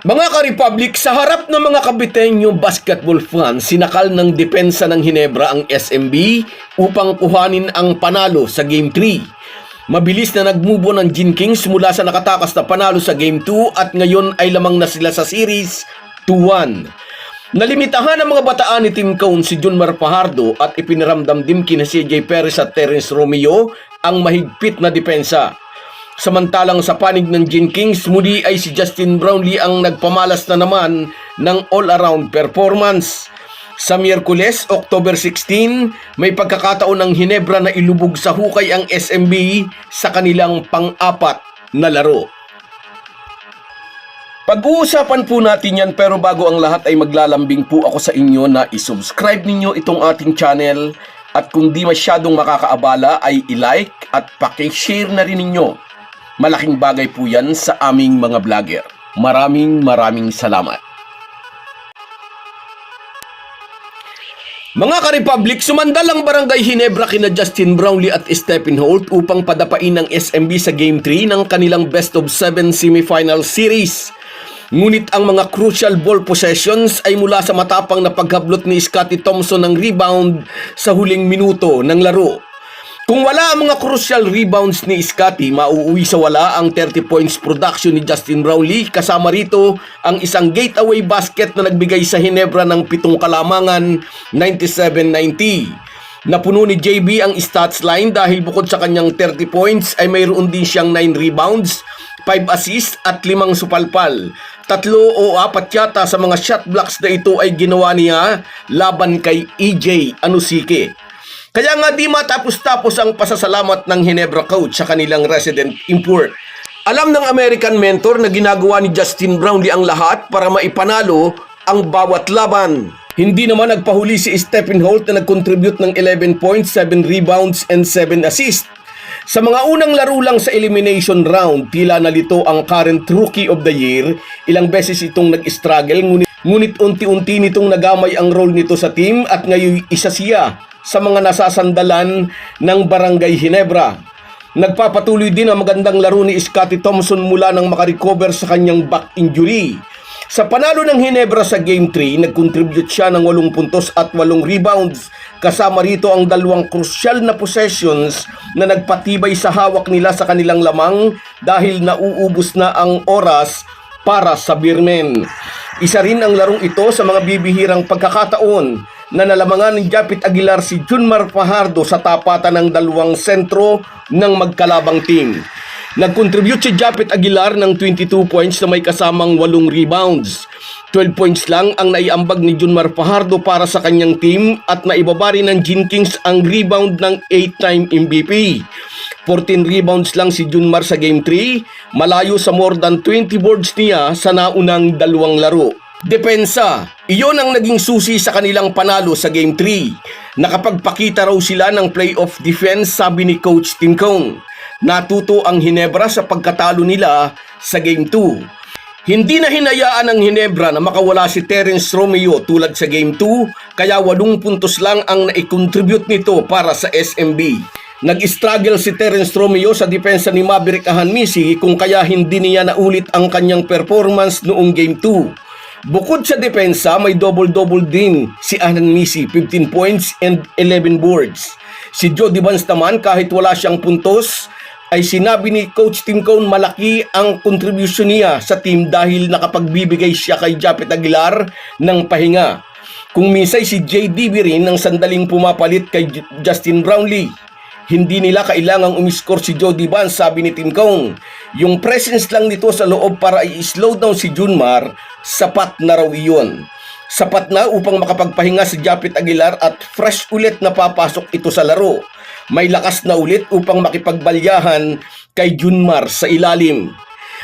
Mga ka-Republic, sa harap ng mga Kabitenyo basketball fans, sinakal ng depensa ng Hinebra ang SMB upang kuhanin ang panalo sa Game 3. Mabilis na nagmubo ng Gin Kings mula sa nakatakas na panalo sa Game 2 at ngayon ay lamang na sila sa series 2-1. Nalimitahan ang mga bataan ni Team Cone si Junmar Fajardo at ipiniramdam din kina CJ Perez at Terence Romeo ang mahigpit na depensa. Samantalang sa panig ng Gin Kings, muli ay si Justin Brownlee ang nagpamalas na naman ng all-around performance. Sa Miyerkules, October 16, may pagkakataon ng Hinebra na ilubog sa hukay ang SMB sa kanilang pang-apat na laro. Pag-uusapan po natin yan pero bago ang lahat ay maglalambing po ako sa inyo na isubscribe ninyo itong ating channel at kung di masyadong makakaabala ay i-like at pakishare na rin ninyo. Malaking bagay po yan sa aming mga vlogger. Maraming maraming salamat. Mga ka-Republic, sumandal ang barangay Hinebra kina Justin Brownlee at Stephen Holt upang padapain ng SMB sa Game 3 ng kanilang Best of 7 semifinal series. Ngunit ang mga crucial ball possessions ay mula sa matapang na paghablot ni Scotty Thompson ng rebound sa huling minuto ng laro. Kung wala ang mga crucial rebounds ni Scotty, mauuwi sa wala ang 30 points production ni Justin Brownlee kasama rito ang isang gateway basket na nagbigay sa Hinebra ng pitong kalamangan 97-90. Napuno ni JB ang stats line dahil bukod sa kanyang 30 points ay mayroon din siyang 9 rebounds, 5 assists at 5 supalpal. Tatlo o apat yata sa mga shot blocks na ito ay ginawa niya laban kay EJ Anusike. Kaya nga di matapos-tapos ang pasasalamat ng Hinebra coach sa kanilang resident import. Alam ng American mentor na ginagawa ni Justin Brownlee ang lahat para maipanalo ang bawat laban. Hindi naman nagpahuli si Stephen Holt na nag-contribute ng 11 points, 7 rebounds, and 7 assists. Sa mga unang laro lang sa elimination round, tila nalito ang current Rookie of the Year. Ilang beses itong nag-struggle, ngunit, ngunit unti-unti nitong nagamay ang role nito sa team at ngayon isa siya sa mga nasasandalan ng Barangay Hinebra. Nagpapatuloy din ang magandang laro ni Scotty Thompson mula nang makarecover sa kanyang back injury. Sa panalo ng Hinebra sa Game 3, nag-contribute siya ng 8 puntos at 8 rebounds. Kasama rito ang dalawang crucial na possessions na nagpatibay sa hawak nila sa kanilang lamang dahil nauubos na ang oras para sa Birmen. Isa rin ang larong ito sa mga bibihirang pagkakataon na nalamangan ni Japit Aguilar si Junmar Fajardo sa tapatan ng dalawang sentro ng magkalabang team. Nag-contribute si Japit Aguilar ng 22 points na may kasamang 8 rebounds. 12 points lang ang naiambag ni Junmar Fajardo para sa kanyang team at naibabari ng Gin Kings ang rebound ng 8-time MVP. 14 rebounds lang si Junmar sa Game 3, malayo sa more than 20 boards niya sa naunang dalawang laro. Depensa, iyon ang naging susi sa kanilang panalo sa Game 3. Nakapagpakita raw sila ng playoff defense sabi ni Coach Tim Cone. Natuto ang Hinebra sa pagkatalo nila sa Game 2. Hindi na hinayaan ng Hinebra na makawala si Terence Romeo tulad sa Game 2 kaya 8 puntos lang ang naikontribute nito para sa SMB. Nag-struggle si Terence Romeo sa depensa ni Maverick Ahanmisi kung kaya hindi niya naulit ang kanyang performance noong Game 2. Bukod sa depensa, may double-double din si Ahanmisi, 15 points and 11 boards. Si Jody Vance naman kahit wala siyang puntos, ay sinabi ni Coach Tim Cone malaki ang contribution niya sa team dahil nakapagbibigay siya kay Japet Aguilar ng pahinga. Kung minsay si JDB rin ang sandaling pumapalit kay Justin Brownlee. Hindi nila kailangang umiskor si Jody Vance sabi ni Tim Cone. Yung presence lang nito sa loob para i-slow down si Junmar, sapat na raw iyon. Sapat na upang makapagpahinga si Japit Aguilar at fresh ulit na papasok ito sa laro. May lakas na ulit upang makipagbalyahan kay Junmar sa ilalim.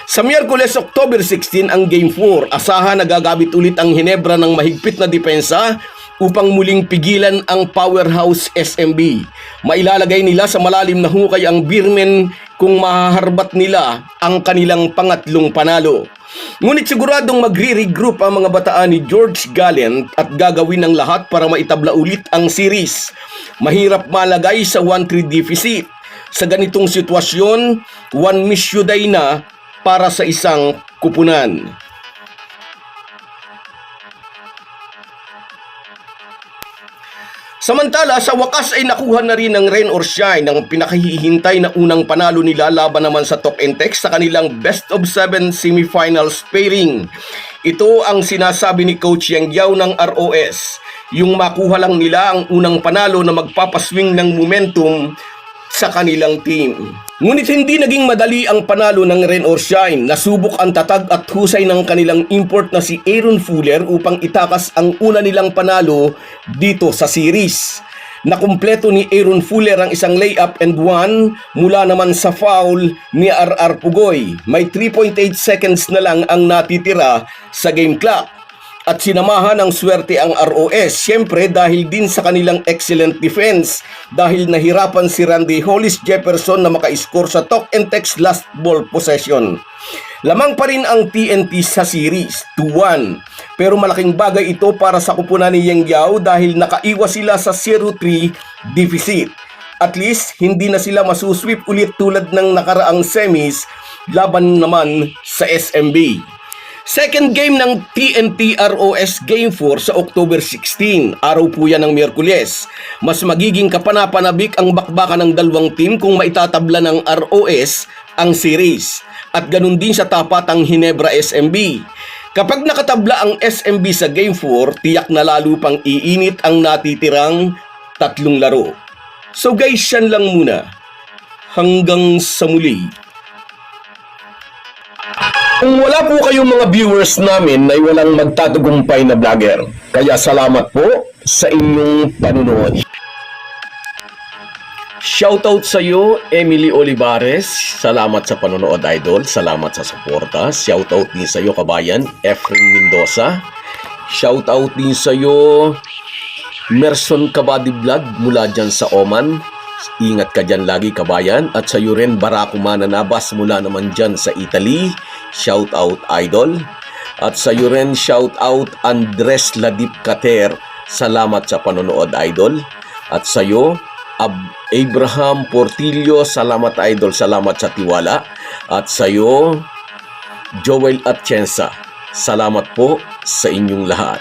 Sa Miyerkules, October 16 ang Game 4, asahan na gagamit ulit ang Hinebra ng mahigpit na depensa upang muling pigilan ang powerhouse SMB. Mailalagay nila sa malalim na hukay ang Birmen kung mahaharbat nila ang kanilang pangatlong panalo. Ngunit siguradong magre-regroup ang mga bataan ni George Gallant at gagawin ang lahat para maitabla ulit ang series. Mahirap malagay sa 1-3 deficit. Sa ganitong sitwasyon, one miss na para sa isang kupunan. Samantala, sa wakas ay nakuha na rin ng rain or shine ng pinakahihintay na unang panalo nila laban naman sa Tok Intex sa kanilang best of 7 semifinals pairing. Ito ang sinasabi ni Coach Yang Yao ng ROS. Yung makuha lang nila ang unang panalo na magpapaswing ng momentum sa kanilang team. Ngunit hindi naging madali ang panalo ng Rain or Shine. Nasubok ang tatag at husay ng kanilang import na si Aaron Fuller upang itakas ang una nilang panalo dito sa series. Nakumpleto ni Aaron Fuller ang isang layup and one mula naman sa foul ni RR Pugoy. May 3.8 seconds na lang ang natitira sa game clock at sinamahan ng swerte ang ROS. Siyempre dahil din sa kanilang excellent defense dahil nahirapan si Randy Hollis Jefferson na maka-score sa Talk and Text last ball possession. Lamang pa rin ang TNT sa series, 2-1. Pero malaking bagay ito para sa kupunan ni Yang Yao dahil nakaiwas sila sa 0-3 deficit. At least, hindi na sila masusweep ulit tulad ng nakaraang semis laban naman sa SMB. Second game ng TNT ROS Game 4 sa October 16. Araw po yan ng Miyerkules. Mas magiging kapanapanabik ang bakbakan ng dalawang team kung maitatabla ng ROS ang series. At ganun din sa tapat ang Hinebra SMB. Kapag nakatabla ang SMB sa Game 4, tiyak na lalo pang iinit ang natitirang tatlong laro. So guys, yan lang muna. Hanggang sa muli. Kung wala po kayong mga viewers namin ay walang magtatagumpay na vlogger. Kaya salamat po sa inyong panunood. Shoutout sa iyo, Emily Olivares. Salamat sa panonood, idol. Salamat sa suporta. Shoutout din sa iyo, kabayan, Efren Mendoza. Shoutout din sa iyo, Merson Kabadi Vlog mula dyan sa Oman. Ingat ka dyan lagi kabayan. At sa iyo rin Barako Mananabas mula naman dyan sa Italy. Shout out Idol. At sa iyo rin shout out Andres Ladip Kater. Salamat sa panonood Idol. At sa iyo Ab- Abraham Portillo. Salamat Idol. Salamat sa tiwala. At sa iyo Joel Atienza. Salamat po sa inyong lahat.